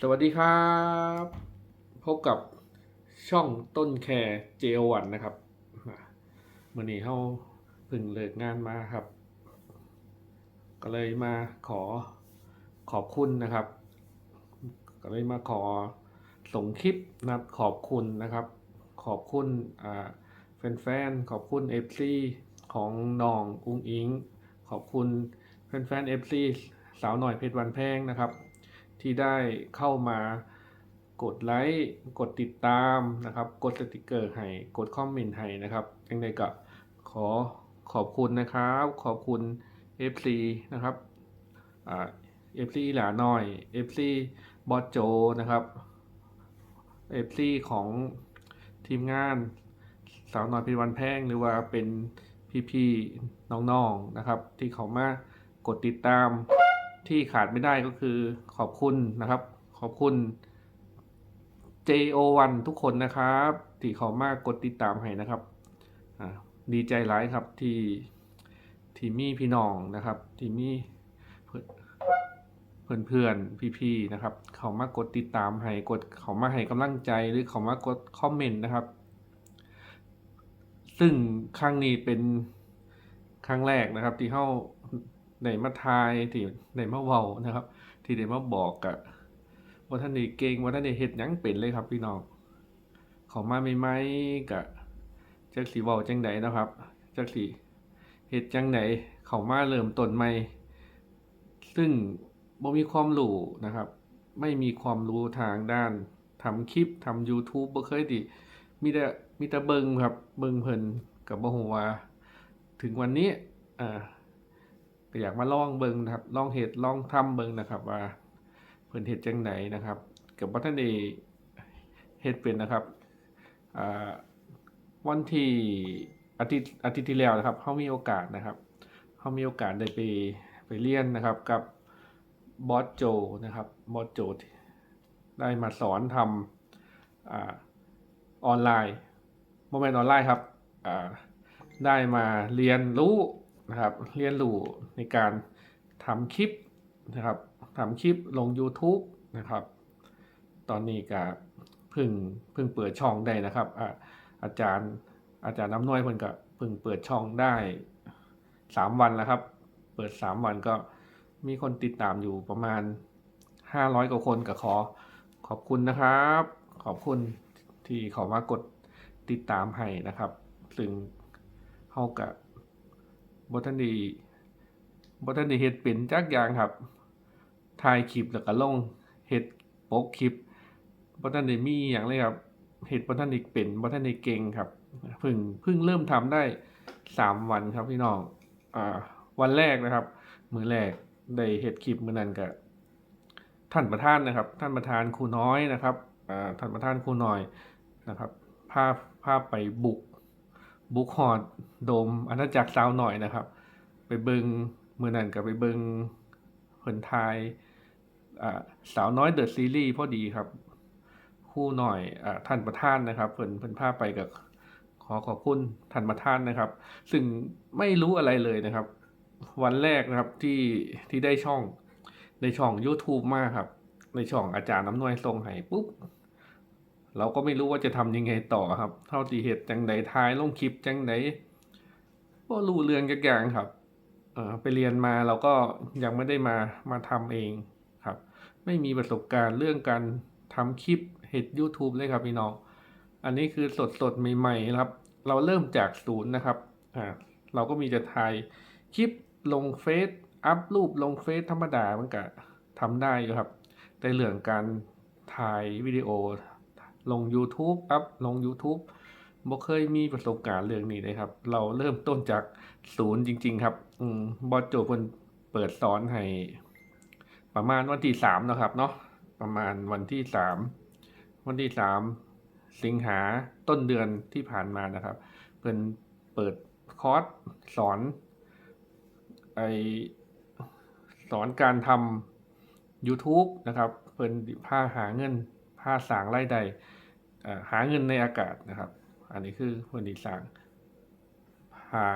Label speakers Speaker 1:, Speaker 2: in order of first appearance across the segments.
Speaker 1: สวัสดีครับ พบกับช่องต้นแคร์เจวันนะครับมื่อนี้เขาพิ่งเลิกงานมาครับ ก็เลยมาขอขอบคุณนะครับ ก็เลยมาขอส่งคลิปนะขอบคุณนะครับ ขอบคุณแฟนๆขอบคุณ FC ของน้องอุ้งอิง ขอบคุณแฟนๆ FC สาวหน่อยเพชรวันแพงนะครับ ที่ได้เข้ามากดไลค์กดติดตามนะครับ กดสติกเกอร์ให้กดคอมเมนต์ให้นะครับยังไงก็ขอขอบคุณนะครับ ขอบคุณ FC นะครับเอ่า FC หลาน้อย FC บอสโจนะครับ FC ของทีมงานสาวน้อยพิวันแพงหรือว่าเป็นพี่ๆน้องๆนะครับ ที่เขามากดติดตาม ที่ขาดไม่ได้ก็คือขอบคุณนะครับ ขอบคุณ JO1 ทุกคนนะครับ ที่เขามากกดติดตามให้นะครับดีใจหลายครับที่ที่มีพี่น้องนะครับ ที่มีเพื่อนเพื่อนๆพี่ๆนะครับ เขามากดติดตามให้กดเขามาให้กำลังใจหรือเขามากดคอมเมนต์นะครับ ซึ่งครั้งนี้เป็นครั้งแรกนะครับ ที่เข้า ได้มาทายที่ได้มาเว้านะครับ ที่ได้มาบอกกะว่าท่านได้เก่งว่าท่านได้เฮ็ดหยังเป็นเลยครับพี่น้องเขามาใหม่ๆกะจักสิเว้าจังใดนะครับจักสิเฮ็ดจังไดเขามาเริ่มต้นใหม่ ซึ่งบ่มีความรู้นะครับ ไม่มีความรู้ทางด้านทำคลิปทำ YouTube บ่เคยดิมีแต่มีแต่เบิ่งครับ เบิ่งเพิ่นก็บ่ฮู้ว่าถึงวันนี้อ่า ก็อยากมาลองเบิงนะครับลองเฮ็ดลองทำเบิงนะครับ ว่าเพิ่นเฮ็ดจังไดนนะครับกับบ่ทันได้เฮ็ดเป็นนะครับวันที่อาทิตย์อาทิตย์ที่แล้วนะครับเฮามีโอกาสนะครับเฮามีโอกาสได้ไปไปเรียนนะครับกับบอสโจนะครับบอสโจได้มาสอนทำอออนไลน์บ่แม่นออนไลน์ครับได้มาเรียนรู้ นะครับ เรียนรู้ในการทำคลิปนะครับทำคลิปลง YouTube นะครับ ตอนนี้ก็เพิ่งเพิ่งเปิดช่องได้นะครับอาอาจารย์อาจารย์น้ำน้อยเพิ่นก็เพิ่งเปิดช่องได้ 3 วันแล้วครับ เปิด 3 วันก็มีคนติดตามอยู่ประมาณ 500 กว่าคนก็ขอขอบคุณนะครับ ขอบคุณที่เขามากดติดตามให้นะครับ ซึ่งเฮากับ บทันด้บ่ทันด้เฮ็ดเป็นจักอย่างครับถ่ายคลิปแล้วก็ลงเฮ็ดปกคลิปบทันด้มีหยังเลยครับเฮ็ดบทันด้เป็นบทันด้เก่งครับเพิ่งเพิ่งเริ่มทำได้3วันครับพี่น้องอ่าวันแรกนะครับ มือแรกได้เฮ็ดคลิปมือนั้นก็ท่านประธานนะครับ ท่านประธานครูน้อยนะครับอ่าท่านประธานครูน้อยนะครับพาพาไปบุก บุกฮอดโดมอาณาจักรสาวหน่อยนะครับ ไปเบิงมื้อนั้นก็ไปเบิงเพิ่นทายอ่าสาวน้อยเดอะซีรีส์พอดีครับ คู่หน่อยอ่าท่านประธานนะครับเพิ่นเพิ่นพาไปกับขอขอบคุณท่านประธานนะครับ ซึ่งไม่รู้อะไรเลยนะครับ วันแรกนะครับที่ที่ได้ช่องในช่อง YouTube มากครับ ในช่องอาจารย์น้ำนวยส่งให้ปุ๊บ เราก็ไม่รู้ว่าจะทำยังไงต่อครับ เท่าที่เหตุจังใดทายลงคลิปจังใดก็รู้เรื่องจักอย่างครับเออไปเรียนมาเราก็ยังไม่ได้มามาทำเองครับ ไม่มีประสบการณ์เรื่องการทำคลิปเห็ด YouTube เลยครับพี่น้อง อันนี้คือสดสดใหม่ๆครับ เราเริ่มจากศูนย์นะครับอ่าเราก็มีจะถ่ายคลิปลงเฟซอัพรูปลงเฟซธรรมดามันก็ทำได้อยู่ครับ แต่เรื่องการถ่ายวิดีโอ ลง YouTube อัพลง YouTube บ่เคยมีประสบการณ์เรื่องนี้เลยครับ เราเริ่มต้นจากศูนย์จริง ๆ ครับ อืมบอสโจเพิ่นเปิดสอนให้ ประมาณวันที่สามนะครับ เนาะประมาณวันที่สามวันที่สามสิงหาต้นเดือนที่ผ่านมานะครับ เพิ่นเปิดคอร์สสอน ไอสอนการทำ YouTube นะครับ เพิ่นพาหาเงิน พาสางรายได้อ่าหาเงินในอากาศนะครับ อันนี้คือเพิ่นสิสร้างพา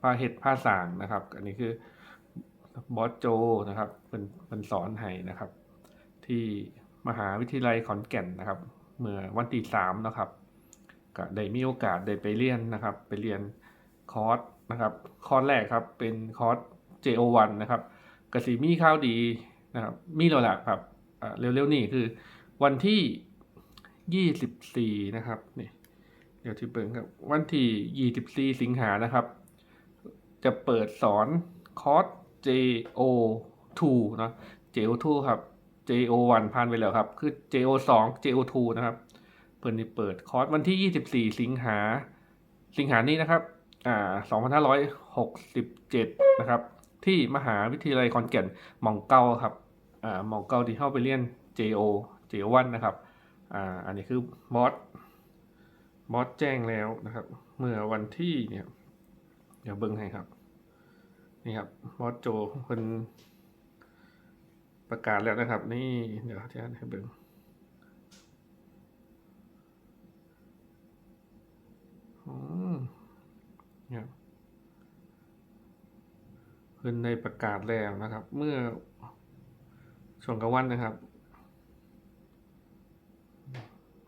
Speaker 1: พาเฮ็ดพาสางนะครับ อันนี้คือบอสโจนะครับเพิ่นเพิ่นสอนให้นะครับ ที่มหาวิทยาลัยขอนแก่นนะครับ เมื่อวันที่สามนะครับก็ได้มีโอกาสได้ไปเรียนนะครับ ไปเรียนคอร์สนะครับ คอร์สแรกครับเป็นคอร์ส JO1 นะครับกสิมีข้าวดีนะครับ มีแล้วล่ะครับเร็วๆนี่คือ วันที่ 24 นะครับนี่เดี๋ยวที่เบิ่งครับ วันที่ 24 สิงหานะครับ จะเปิดสอนคอร์ส JO2 เนะ JO2 ครับ JO1 ผ่านไปแล้วครับ คือ JO2 JO2 นะครับ เปิดนี่เปิดคอร์สวันที่ 24 สิงหา สิงหานี้นะครับ อ่า 2567 นะครับ ที่มหาวิทยาลัยขอนแก่นหมองเก้าครับ อ่าหมองเก้าที่เข้าไปเรียน JO JO1 นนะครับอ่าอันนี้คือบอสบอสแจ้งแล้วนะครับ เมื่อวันที่เนี่ยเดี๋ยวเบิ้งให้ครับนี่ครับบอสโจเพิ่นประกาศแล้วนะครับ นี่เดี๋ยวจะให้เบิ้งอืมเนี่ยเพิ่นได้ประกาศแล้วนะครับ เมื่อช่วงกลางวันนะครับ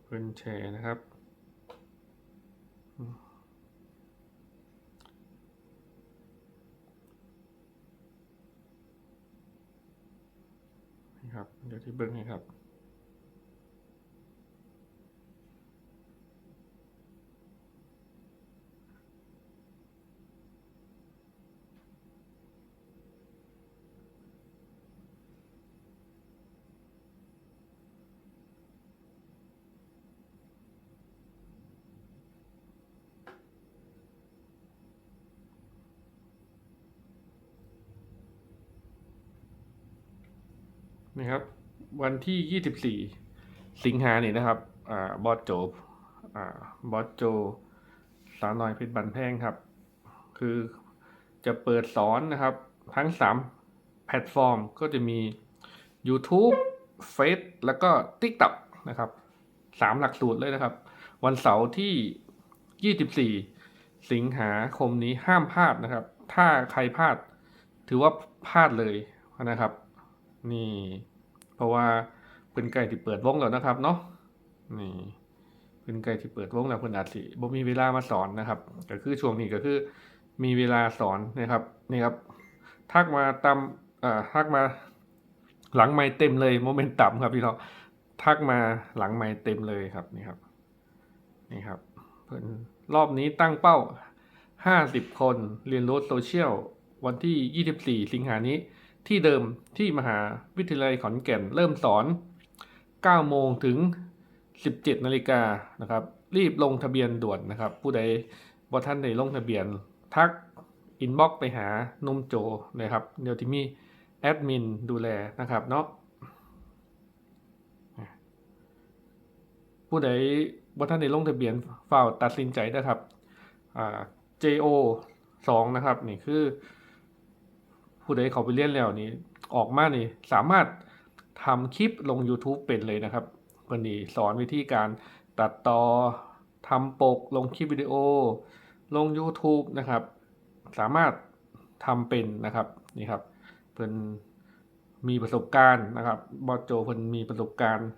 Speaker 1: เพิ่นแชร์นะครับนี่ครับ เดี๋ยวที่เบิ้งให้ครับ นี่ครับ วันที่ 24 สิงหาเนี่ยนะครับอบอสโจอ่าบอสโจ สาวนอยเพชรบันแพงครับ คือจะเปิดสอนนะครับ ทั้ง 3 แพลตฟอร์มก็จะมี YouTube f a c e แล้วก็ TikTok นะครับ3หลักสูตรเลยนะครับ วันเสาร์ที่ 24 สิงหาคมนี้ห้ามพลาดนะครับ ถ้าใครพลาดถือว่าพลาดเลยนะครับ นี่ เพราะว่าเป็นไก่ที่เปิดวงแล้วนะครับเนาะนี่เป็นไก่ที่เปิดวงแล้วเพิ่นอาจสิบ่มีเวลามาสอนนะครับ ก็คือช่วงนี้ก็คือมีเวลาสอนนะครับนี่ครับทักมาตามอ่าทักมาหลังไม้เต็มเลยโมเมนตัมครับพี่น้อทักมาหลังไม้เต็มเลยครับนี่ครับนี่ครับเพิ่นรอบนี้ตั้งเป้า 50 คนเรียนรู้โซเชียลวันที่ 24 สิงหานี้ ที่เดิมที่มหาวิทยาลัยขอนแก่นเริ่มสอน 9 โมงถึง 17 นาฬิกานะครับ รีบลงทะเบียนด่วนนะครับ ผู้ใดบ่ท่านได้ลงทะเบียน ทักอินบ็อกไปหานุ่มโจนะครับ เดี๋ยวที่มีแอดมินดูแลนะครับเนาะผู้ใดบ่ท่านได้ลงทะเบียนฝ่าตัดสินใจนะครับ JO 2 นะครับ นี่คือ ผู้ใดเขาไปเรียนแล้วนี่ออกมานี่สามารถทำคลิปลง YouTube เป็นเลยนะครับเพิ่นนี่สอนวิธีการตัดต่อทำปกลงคลิปวิดีโอ ลง YouTube นะครับ สามารถทำเป็นนะครับนี่ครับเพิ่นมีประสบการณ์นะครับบอสโจเพิ่นมีประสบการณ์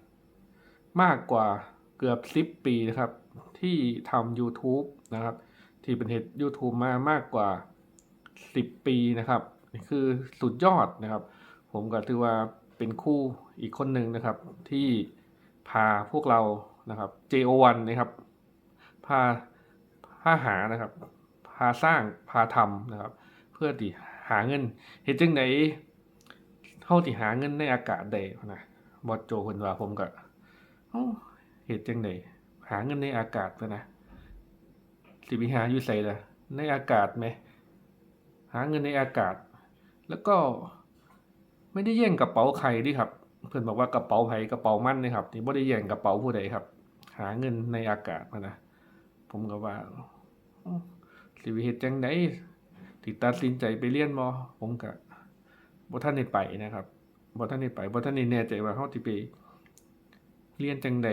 Speaker 1: มากกว่าเกือบ10ปีนะครับ ที่ทำ YouTube นะครับ ที่เป็นเฮ็ด YouTube มามากกว่า 10 ปีนะครับ นี่คือสุดยอดนะครับ ผมก็ถือว่าเป็นคู่อีกคนหนึ่งนะครับ ที่พาพวกเรานะครับ JO1 นะครับ พาพาหานะครับ พาสร้างพาทำนะครับ เพื่อที่หาเงินเฮ็ดจังไดเฮาที่หาเงินในอากาศได้นะบอสโจเพิ่นว่าผมก็เอ้าเฮ็ดจังไดหาเงินในอากาศนะสิไปหาอยู่ไสล่ะในอากาศแหมหาเงินในอากาศ แล้วก็ ไม่ได้แย่งกระเป๋าใครดิครับ เพื่อนบอกว่ากระเป๋าไผกระเป๋ามั่นนะครับนี่ไม่ได้แย่งกระเป๋าผู้ใดครับ หาเงินในอากาศมานะผมก็ว่าสิวิเหตุจังไดติดตัดสินใจไปเรียนบ่ผมก็บ่ทันได้ไปนะครับบ่ทันได้ไปบ่ทันได้แน่ใจว่าเฮาสิไปเรียนจังได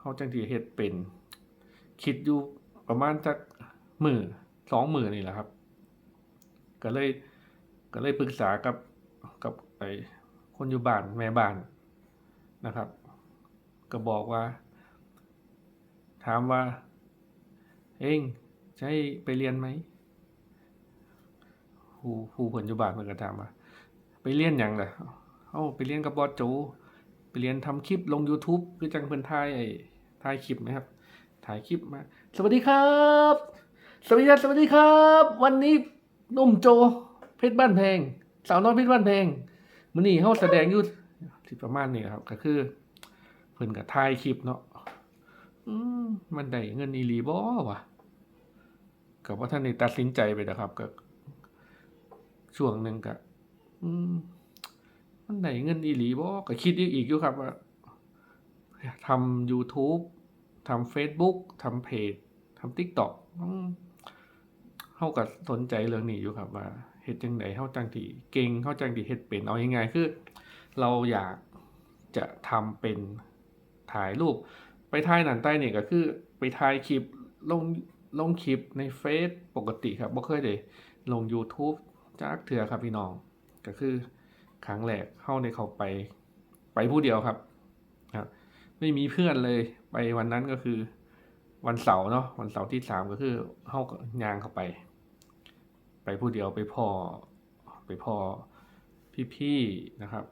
Speaker 1: เฮาจังสิเฮ็ดเป็น คิดอยู่ประมาณจักมื้อสองหมื้อนี่แหละครับ ก็เลย ก็เลยปรึกษากับกับไอ้คนอยู่บ้านแม่บ้านนะครับ ก็บอกว่า ถามว่า เองจะให้ไปเรียนไหมครูครูผลจุบาทมันก็ถามว่าไปเรียนหยังล่ะเอ้าไปเรียนกับบอสโจไปเรียนทำคลิปลง YouTube คือจังเพิ่นถ่ายไอ้ถ่ายคลิปนะครับ ถ่ายคลิปมา สวัสดีครับ สวัสดีครับสวัสดีครับ วันนี้หนุ่มโจ เพชรบ้านแพงสาวน้อยเพชรบ้านแพงมื้อนี้เฮาแสดงอยู่ที่ประมาณนี้ครับ ก็คือ เพิ่นก็ถ่ายคลิปเนาะอืมมันได้เงินอีหลีบ่วะก็บ่ทันได้ตัดสินใจไปนะครับก็ช่วงหนึ่งก็อืมมันได้เงินอีหลีบ่ก็คิดอีกอีกอยู่ครับว่าทำ YouTube ทำ Facebook ทำเพจทำ TikTok อืมเฮาก็สนใจเรื่องนี้อยู่ครับว่า เฮ็ดจังไดเฮาจังที่เก่งเฮาจังที่เฮ็ดเป็นเอาง่ายๆคือ เราอยากจะทำเป็นถ่ายรูป ไปถ่ายหนันใต้นี่ก็คือไปถ่ายคลิปลงลงคลิปในเฟซปกติครับบ่เคยได้ลง YouTube จักเทื่อครับพี่น้อง ก็คือครั้งแรกเข้าในเขาไปไปผู้เดียวครับครับ ไม่มีเพื่อนเลยไปวันนั้นก็คือ วันเสาร์เนาะวันเสาร์ที่สามก็คือเข้าก็ยางเข้าไป ไปผู้เดียวไปพ่อไปพ่อพี่ๆนะครับ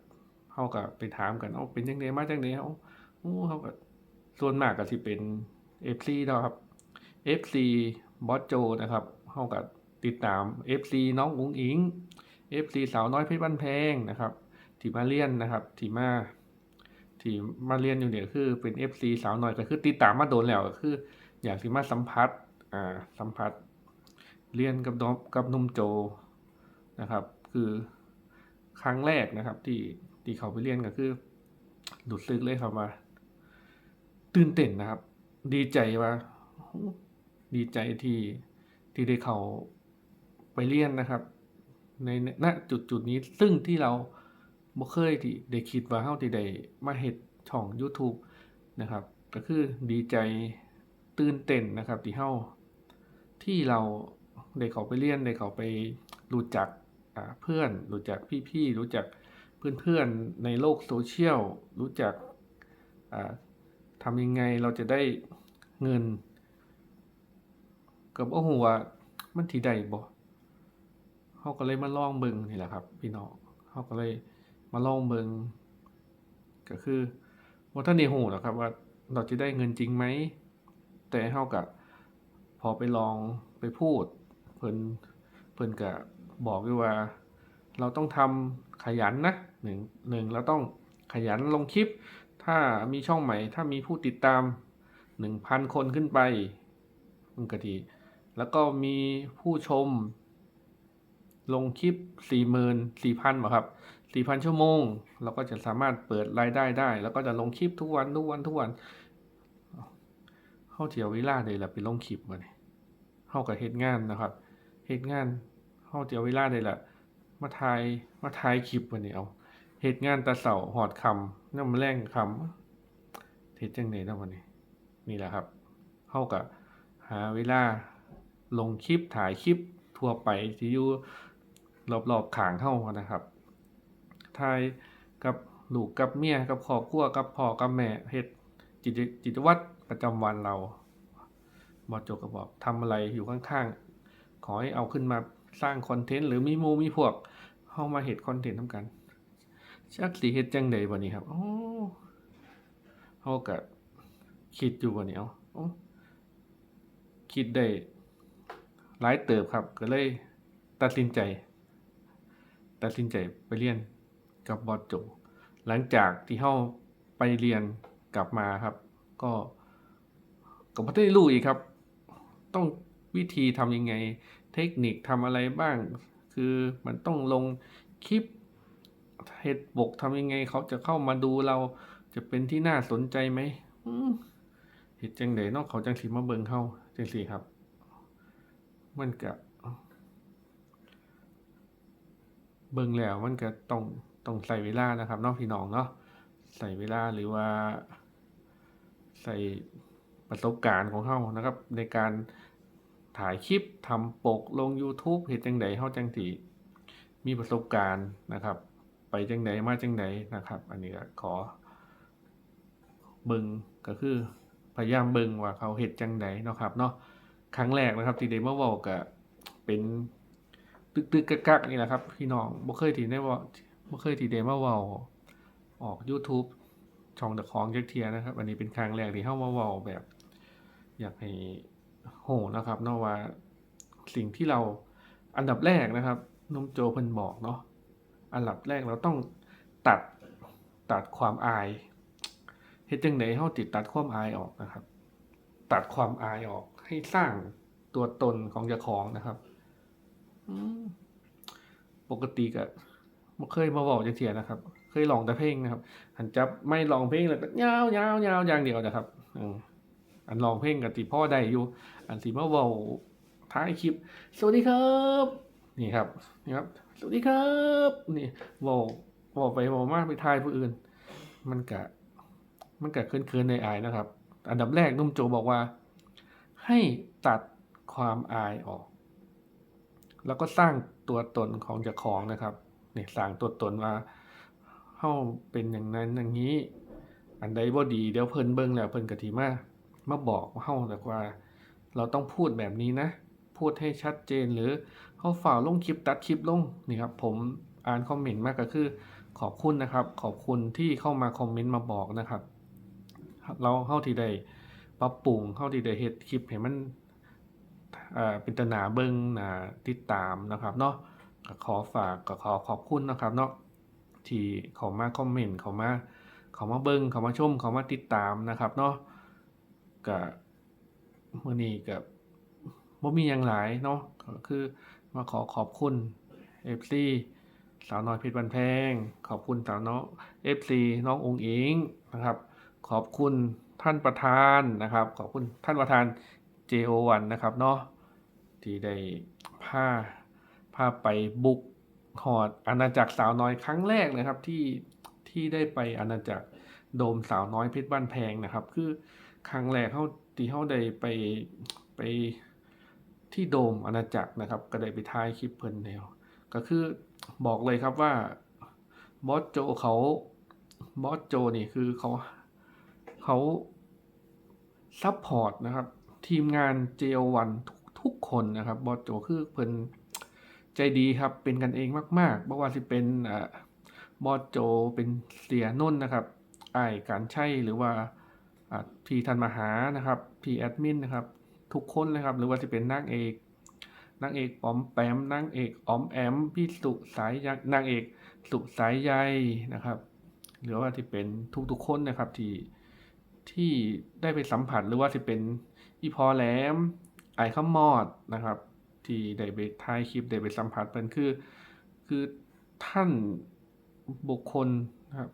Speaker 1: เข้าก็ไปถามกันเอาเป็นยังไงมาจังไดเอาโอ้เขาก็ส่วนมากก็สิเป็น FC เนะครับ FC บอสโจนะครับเข้าก็ติดตาม FC น้องอุ๋งอิง FC สาวน้อยเพชรบ้านแพงนะครับที่มาเรียนนะครับที่มาที่มาเรียนอยู่เนี่ยคือเป็น FC สาวน้อยก็คือติดตามมาโดนแล้วก็คือ อยากสิมาสัมผัสอ่าสัมผัส เรียนกับน้องกับนุ่มโจนะครับ คือครั้งแรกนะครับ ที่ที่เขาไปเรียนก็คือหลุดซึกเลยครับว่าตื่นเต้นนะครับ ดีใจว่าดีใจที่ที่ได้เขาไปเรียนนะครับ ในณจุดจุดนี้ซึ่งที่เราบ่เคยที่ได้คิดว่าเฮาที่ได้มาเฮ็ดช่อง YouTube นะครับ ก็คือดีใจตื่นเต้นนะครับ ที่เฮาที่เรา ได้เขาไปเรียนได้เขาไปรู้จักเพื่อนรู้จักพี่ๆรู้จักเพื่อนๆในโลกโซเชียลรู้จักทำยังไงเราจะได้เงินก็บ่ฮู้ว่ามันสิได้บ่เขาก็เลยมาลองเบิงนี่แหละครับ พี่น้องเขาก็เลยมาลองเบิงก็คือว่าท่านนี่หูหรอกครับว่าเราจะได้เงินจริงไหมแต่เขากับพอไปลองไปพูด เพิ่นเพิ่นก็บอกด้วยว่า เราต้องทำขยันนะหนึ่งหนึ่งเราต้องขยันลงคลิป ถ้ามีช่องใหม่ ถ้ามีผู้ติดตามหนึ่งพันคนขึ้นไปมันก็ดีแล้วก็มีผู้ชม ลงคลิปสี่หมื่นสี่พันครับสี่พันชั่วโมง เราก็จะสามารถเปิดรายได้ได้ แล้วก็จะลงคลิปทุกวันทุกวันทุกวันเข้าเที่ยวเวลาเลยแหละไปลงคลิปมาเนี่ยเข้ากับเฮ็ดงานนะครับ เฮ็ดงานเข้าเที่ยวเวลาเลยล่ะมาถ่ายมาถ่ายคลิปวันนี้เอาเฮ็ดงานตะเสาหอดคำน้ำแรงคำเฮ็ดจังไดนะวันนี้ นี่แหละครับเข้ากับหาเวลาลงคลิปถ่ายคลิปทั่วไปที่อยู่รอบๆขางเข้านะครับทายกับลูกกับเมียกับครอบครัวกับพ่อกับแม่เฮ็ดจิตจิตวัตรประจำวันเราบอจกก็บอกทำอะไรอยู่ข้างๆ ขอให้เอาขึ้นมาสร้างคอนเทนต์หรือมีมูมีพวกเข้ามาเฮ็ดคอนเทนต์ทำกันชักสิเฮ็ดจังใดบ่นี้ครับโอ้เฮาก็คิดอยู่บ่นี้เอาคิดได้หลายเติบครับ ก็เลยตัดสินใจ ตัดสินใจไปเรียนกับบอสโจหลังจากที่เข้าไปเรียนกลับมาครับ ก็ก็ไม่ได้รู้อีกครับ ต้อง วิธีทำยังไง เทคนิคทำอะไรบ้าง คือมันต้องลงคลิปเฮ็ดบกทำยังไง เขาจะเข้ามาดูเราจะเป็นที่น่าสนใจไหมเฮ็ดจังไดเนาะเขาจังสิมาเบิงเฮาจังซี่ครับ มันก็เบิงแล้วมันก็ต้องต้องใส่เวลานะครับนาะพี่น้องเนาะใส่เวลาหรือว่า ใส่ประสบการณ์ของเฮานะครับ ในการ ถ่ายคลิปทำปกลง YouTube เฮ็ดจังไดเฮาจังสิมีประสบการณ์นะครับ ไปจังไดมาจังไดนะครับ อันนี้ขอเบิงก็คือพยายามเบิงว่าเขาเฮ็ดจังใดเนาะครับเนาะครั้งแรกนะครับที่ได้มาเว้าก็เป็นตึกๆกักๆนี่แหละครับ พี่น้องบ่เคยที่ได้เว้าบ่เคยที่ได้มาเว้าออก YouTube ช่องเดอะของจักเทียนะครับ อันนี้เป็นครั้งแรกที่เฮามาเว้าแบบ อยากให้ ฮู้นะครับเนาะว่าสิ่งที่เราอันดับแรกนะครับนุ่มโจเพิ่นบอกเนาะอันดับแรกเราต้องตัดตัดความอายเฮ็ดจังไดเฮาสิดตัดความอายออกนะครับ ตัดความอายออกให้สร้างตัวตนของเจ้าของนะครับปกติก็บ่เคยมาเว้าจักเที่ยนะครับ เคยร้องแต่เพลงนะครับ หันจับไมค์ร้องเพลงแล้วก็ยาวๆๆอย่างเดียวนะครับอันร้องเพลงก็สิพ่อได้อยู่ อันสิมาเว้าท้ายคลิป สวัสดีครับ นี่ครับนี่ครับ สวัสดีครับนี่เว้าเว้าไปเว้ามาไปทายผู้อื่น มันก็มันก็เขินๆอายนะครับ อันดับแรกนุ่มโจบอกว่า ให้ตัดความอายออก แล้วก็สร้างตัวตนของเจ้าของนะครับนี่สร้างตัวตนว่าเฮาเป็นอย่างนั้นอย่างนี้ อันใดบ่ดีเดี๋ยวเพิ่นเบิ่งแล้วเพิ่นก็สิมามาบอกเฮาแต่ว่า เราต้องพูดแบบนี้นะ พูดให้ชัดเจนหรือเฮาฝ่าวลงคลิปตัดคลิปลงนี่ครับผมอ่านคอมเมนต์มากก็คือ ขอบคุณนะครับ ขอบคุณที่เข้ามาคอมเมนต์มาบอกนะครับ เราเฮาที่ได้ปรับปรุงเฮาที่ได้เฮ็ดคลิปให้มันอ่าเป็นตนาเบิงนาติดตามนะครับเนาะก็ขอฝากก็ขอขอบคุณนะครับเนาะที่เข้ามาคอมเมนต์เขามาเข้ามาเบิ่งเข้ามาชมเข้ามาติดตามนะครับเนาะก็ มื้อนี้ก็บ่มีหยังหลายเนาะก็คือมาขอขอบคุณ FC สาวน้อยเพชรบ้านแพง ขอบคุณสาวน้อง FC น้องอุ๋งอิงนะครับ ขอบคุณท่านประธานนะครับ ขอบคุณท่านประธาน JO1 นะครับเนาะที่ได้พาพาไปบุกหอดอาณาจักรสาวน้อยครั้งแรกนะครับที่ที่ได้ไปอาณาจักรโดมสาวน้อยเพชรบ้านแพงนะครับ คือครั้งแรกเฮา ที่เฮาได้ไปไปที่โดมอาณาจักรนะครับ ก็ได้ไปถ่ายคลิปเพิ่นแล้วก็คือบอกเลยครับว่าบอสโจเขาบอสโจนี่คือเขาเขาซัพพอร์ตนะครับ ทีมงาน JO1 ทุกทุกคนนะครับบอสโจคือเพิ่นใจดีครับเป็นกันเองมากๆบ่ว่าสิเป็นอ่าบอสโจเป็นเสียนุ่นนะครับไอการใช้หรือว่า อ่าพี่ทันมาหานะครับพี่แอดมินนะครับทุกคนเลยครับหรือว่าสิเป็นนางเอกนางเอกปอมแปมนางเอกออมแอมพี่สุสายยักนางเอกสุสายใยนะครับหรือว่าที่เป็นทุกๆคนนะครับที่ที่ได้ไปสัมผัสหรือว่าที่เป็นอีพอแหลมไอคำมอดนะครับ ที่ได้ไปถ่ายคลิปได้ไปสัมผัสเป็นคือ คือท่านบุคคลนะครับ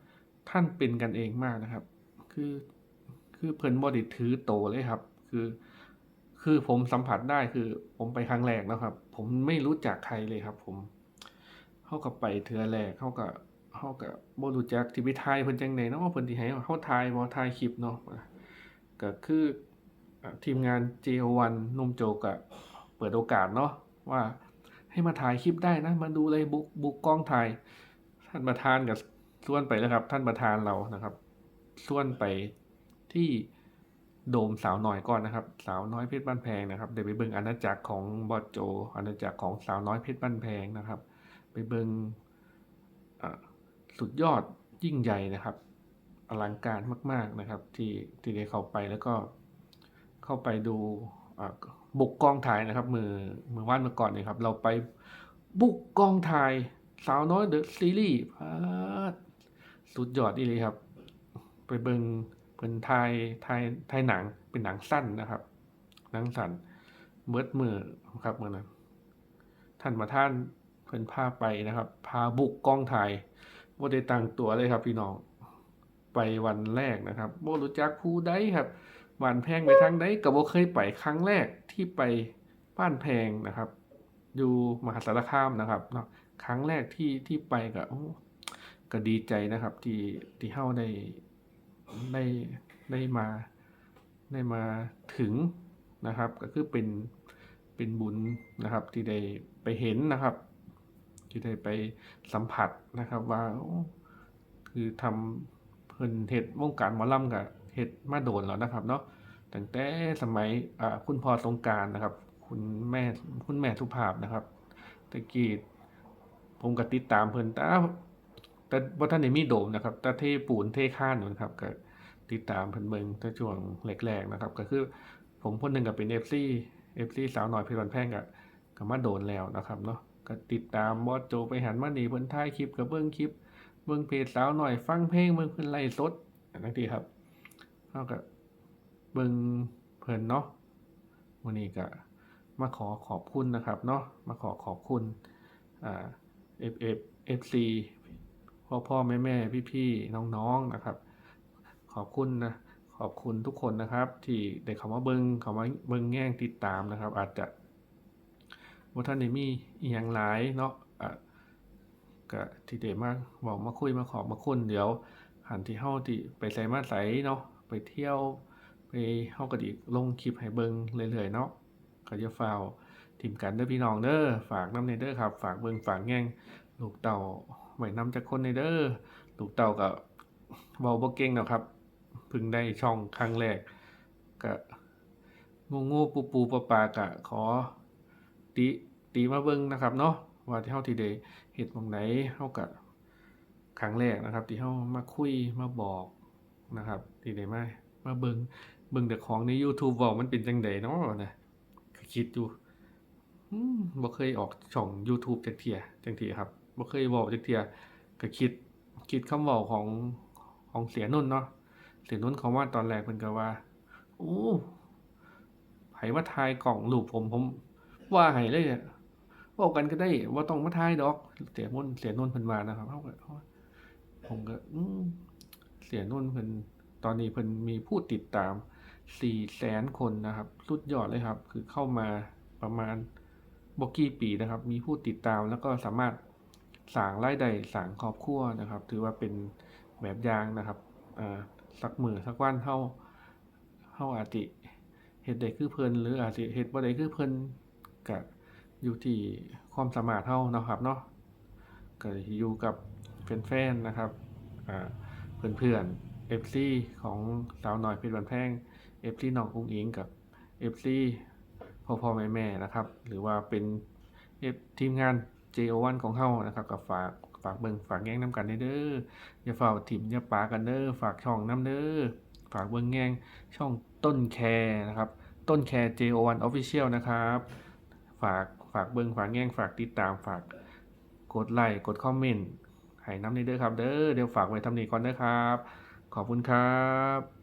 Speaker 1: ท่านเป็นกันเองมากนะครับ คือ คือเพิ่นบ่ได้ถือโตเลยครับ คือ คือผมสัมผัสได้คือ ผมไปครั้งแรกแล้วครับ ผมไม่รู้จักใครเลยครับ ผมเข้าก็ไปเทือแรกเข้าก็เข้าก็บ่รู้จักที่ไปถ่ายเพิ่นจังไดเนาะเพิ่นสิให้เฮาถ่ายบ่ถ่ายคลิปเนาะก็คือทีมงาน JO1 นุ่มโจก็เปิดโอกาสเนาะว่าให้มาถ่ายคลิปได้นะ มาดูเลยบุกบุกกล้องถ่าย ท่านประธานก็ส่วนไปแล้วครับ ท่านประธานเรานะครับ ส่วนไป ที่โดมสาวน้อยก่อนนะครับ สาวน้อยเพชรบ้านแพงนะครับเดี๋ยวไปเบิ่งอาณาจักรของบอสโจอาณาจักรของสาวน้อยเพชรบ้านแพงนะครับ ไปเบิ่งสุดยอดยิ่งใหญ่นะครับอลังการมาก ๆนะครับ ที่ที่ได้เข้าไปแล้วก็เข้าไปดูบุกกองถ่ายนะครับ มือมือว่านมื่อก่อนเนี่ยครับ เราไปบุกกองถ่ายสาวน้อยเดอะซีรีส์สุดยอดอีเลยครับ ไปเบิง เป็นไทยไทยไทยหนังเป็นหนังสั้นนะครับ หนังสั้นเบิดมือครับเมื่อนั้นท่านประท่านเพิ่นพาไปนะครับ พาบุกกล้องถ่ายบ่ได้ตังตัวเลยครับ พี่น้องไปวันแรกนะครับบ่รู้จักผู้ใดครับบ้านแพงไปทางใดก็บ่เคยไปครั้งแรกที่ไปบ้านแพงนะครับ อยู่มหาสารคามนะครับเนาะครั้งแรกที่ที่ไปก็ก็ดีใจนะครับ ที่ที่เฮาได้ ได้ได้มาได้มาถึงนะครับ ก็คือเป็นเป็นบุญนะครับที่ได้ไปเห็นนะครับ ที่ได้ไปสัมผัสนะครับ ว่าคือทำเพิ่นเฮ็ดวงการหมอลำก็เฮ็ดมาโดนแล้วนะครับเนาะตั้งแต่สมัยอ่าคุณพ่อสงกานต์นะครับ คุณแม่คุณแม่สุภาพนะครับตะกี้ผมก็ติดตามเพิ่นต่ แต่บ่ทันได้มีโดมนะครับแต่เทปูนเทคานอยู่นะครับก็ติดตามเพิ่นเบิงแต่ช่วงแรกๆนะครับ ก็คือผมคนหนึ่งก็เป็น FC FC สาวหน้อยเพชรบ้านแพ่งก็ก็มาโดนแล้วนะครับเนาะก็ติดตามบอสโจไปหันมานี่เพิ่นถ่ายคลิปก็เบิ่งคลิป เบิ่งเพจสาวหน่อยฟังเพลงเบิ่งเพิ่นไลฟ์สดจังซี่ครับเฮาก็เบิ่งเพิ่นเนาะวันนี้ก็มาขอขอบคุณนะครับเนาะมาขอขอบคุณอ่า FF FC พ่อพ่อแม่แม่พี่พี่ๆน้องๆนะครับ ขอบคุณนะขอบคุณทุกคนนะครับ ที่ได้เข้ามาเบิ่งเข้ามาเบิ่งแง่งติดตามนะครับ อาจจะบ่าทันได้มีอียงหลายเนาะอ่าก็ที่เดมาบอกมาคุยมาขอบมาคุนเดี๋ยวหันที่เฮาที่ไปไสมาไสเนาะไปเที่ยวไปเฮาก็ดิลงคลิปให้เบิ่งเรื่อยๆเนาะก็อย่าฟ้าวทิมกันเด้อพี่น้องเด้อฝากน้ำในเด้อครับ ฝากเบิ่งฝากแย่งลูกเต่า ไว้นำจากคนในเด้อลูกเต่าก็เว้าบ่เก่งดอกครับพิ่งได้ช่องครั้งแรกก็งูๆปูๆปลาๆก็ขอติติมาเบิ่งนะครับเนาะว่าที่เฮาที่ได้เฮ็ดหม้องใดเฮาก็ครั้งแรกนะครับ ที่เฮามาคุยมาบอกนะครับ ที่ได้มามาเบิ่งเบิ่งแต่ของใน YouTube ว้ามันเป็นจังไดเนาะนะคิดอยู่บ่เคยออกช่อง YouTube จักเทียจังซี่ครับ บ่เคยเว้าจักเทียก็คิดคิดคำเว้าของของเสียนุ่นเนาะเสียนุ่นเขาว่าตอนแรกเพิ่นก็ว่าโอ้ไผมาถ่ายกล้องรูปผมผม ว่าให้เลยอะว้ากันก็ได้บ่าต้องมาถ่ายดอก เสียนุ่นเสียนุ่นเพิ่นว่านะครับเฮาก็ผมก็อืมเสียนุ่นเพิ่นตอนนี้เพิ่นมีผู้ติดตาม400,000คนนะครับ สุดยอดเลยครับ คือเข้ามาประมาณบ่กี่ปีนะครับ มีผู้ติดตามแล้วก็สามารถ สางรายได้สางครอบครัวนะครับ ถือว่าเป็นแบบอย่างนะครับสักมือสักวันเฮาเฮาอาจสิเฮ็ดได้คือเพลินหรืออาจสิเฮ็ดบ่ได้คือเพลินก็อยู่ที่ความสามารถเฮานะครับเนาะก็อยู่กับแฟนๆนะครับอ่าเพื่อนๆ FC ของสาวน้อยเพชรบ้านแพง FC น้องอุ้งอิงกับ FC พ่อๆแม่ๆนะครับ หรือว่าเป็นทีมงาน JO1 ของเฮานะครับก็ฝากฝากเบิ่งฝากแย่งน้ำกันเด้ออย่าเฝ้าถิ่มอย่าปากันเด้อฝากช่องน้ำเด้อฝากเบิ่งแย่งช่องต้นแคร์นะครับต้นแคร์ JO1 Official นะครับฝากฝากเบิ่งฝากแย่งฝากติดตามฝากกดไลค์กดคอมเมนต์ให้น้ำเด้อครับเด้อเดี๋ยวฝากไว้ทำนี้ก่อนเด้อครับ ขอบคุณครับ